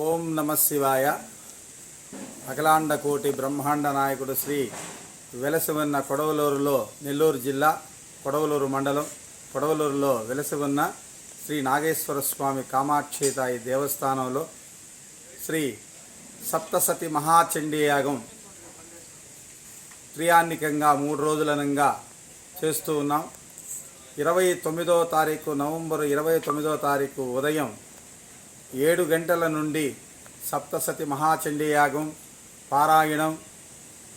ఓం నమ శివాయ అఖిలాండ కోటి బ్రహ్మాండ నాయకుడు శ్రీ వెలసి ఉన్న కొడవలూరులో నెల్లూరు జిల్లా కొడవలూరు మండలం కొడవలూరులో వెలసి ఉన్న శ్రీ నాగేశ్వర స్వామి కామాక్షితాయి దేవస్థానంలో శ్రీ సప్తసతి మహాచండీ యాగం క్రియాన్నికంగా మూడు రోజులనంగా చేస్తూ ఉన్నాం. ఇరవై తొమ్మిదవ తారీఖు నవంబర్ ఇరవై తొమ్మిదవ తారీఖు ఉదయం ఏడు గంటల నుండి సప్తసతి మహాచండీ యాగం పారాయణం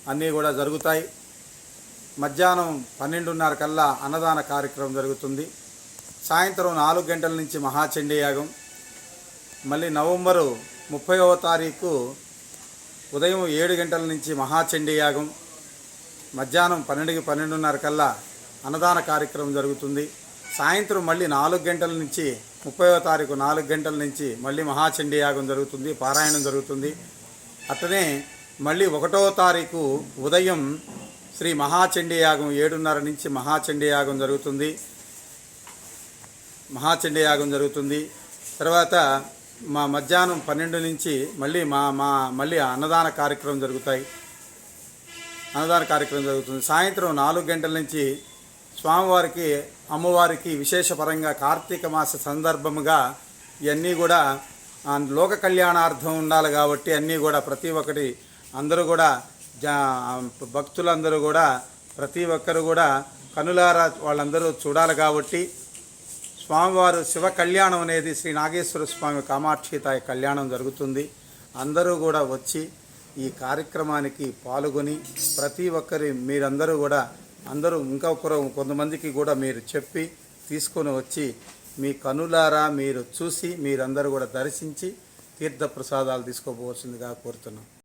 అన్నీ కూడా జరుగుతాయి. మధ్యాహ్నం పన్నెండున్నర కల్లా అన్నదాన కార్యక్రమం జరుగుతుంది. సాయంత్రం నాలుగు గంటల నుంచి మహాచండీ యాగం. మళ్ళీ నవంబరు ముప్పైవ తారీఖు ఉదయం ఏడు గంటల నుంచి మహాచండీ యాగం. మధ్యాహ్నం పన్నెండుకి పన్నెండున్నర కల్లా అన్నదాన కార్యక్రమం జరుగుతుంది. సాయంత్రం మళ్ళీ నాలుగు గంటల నుంచి ముప్పైవ తారీఖు నాలుగు గంటల నుంచి మళ్ళీ మహాచండీ యాగం జరుగుతుంది. పారాయణం జరుగుతుంది. అట్లనే మళ్ళీ ఒకటో తారీఖు ఉదయం శ్రీ మహాచండీ యాగం ఏడున్నర నుంచి మహాచండీ యాగం జరుగుతుంది. మహాచండీ యాగం జరుగుతుంది. తర్వాత మా మధ్యాహ్నం పన్నెండు నుంచి మళ్ళీ మా మా మళ్ళీ అన్నదాన కార్యక్రమం జరుగుతాయి. అన్నదాన కార్యక్రమం జరుగుతుంది. సాయంత్రం నాలుగు గంటల నుంచి స్వామివారికి అమ్మవారికి విశేషపరంగా కార్తీక మాస సందర్భముగా ఇవన్నీ కూడా లోక కళ్యాణార్థం ఉండాలి కాబట్టి అన్నీ కూడా ప్రతి ఒక్కటి అందరూ కూడా జా భక్తులందరూ కూడా ప్రతి ఒక్కరు కూడా కనులారా వాళ్ళందరూ చూడాలి కాబట్టి స్వామివారు శివ కళ్యాణం అనేది శ్రీ నాగేశ్వర స్వామి కామాక్షితాయ కళ్యాణం జరుగుతుంది. అందరూ కూడా వచ్చి ఈ కార్యక్రమానికి పాల్గొని ప్రతి ఒక్కరి మీరందరూ కూడా అందరూ ఇంకొకరు కొంతమందికి కూడా మీరు చెప్పి తీసుకొని వచ్చి మీ కనులారా మీరు చూసి మీరందరూ కూడా దర్శించి తీర్థ ప్రసాదాలు కోరుతున్నాం.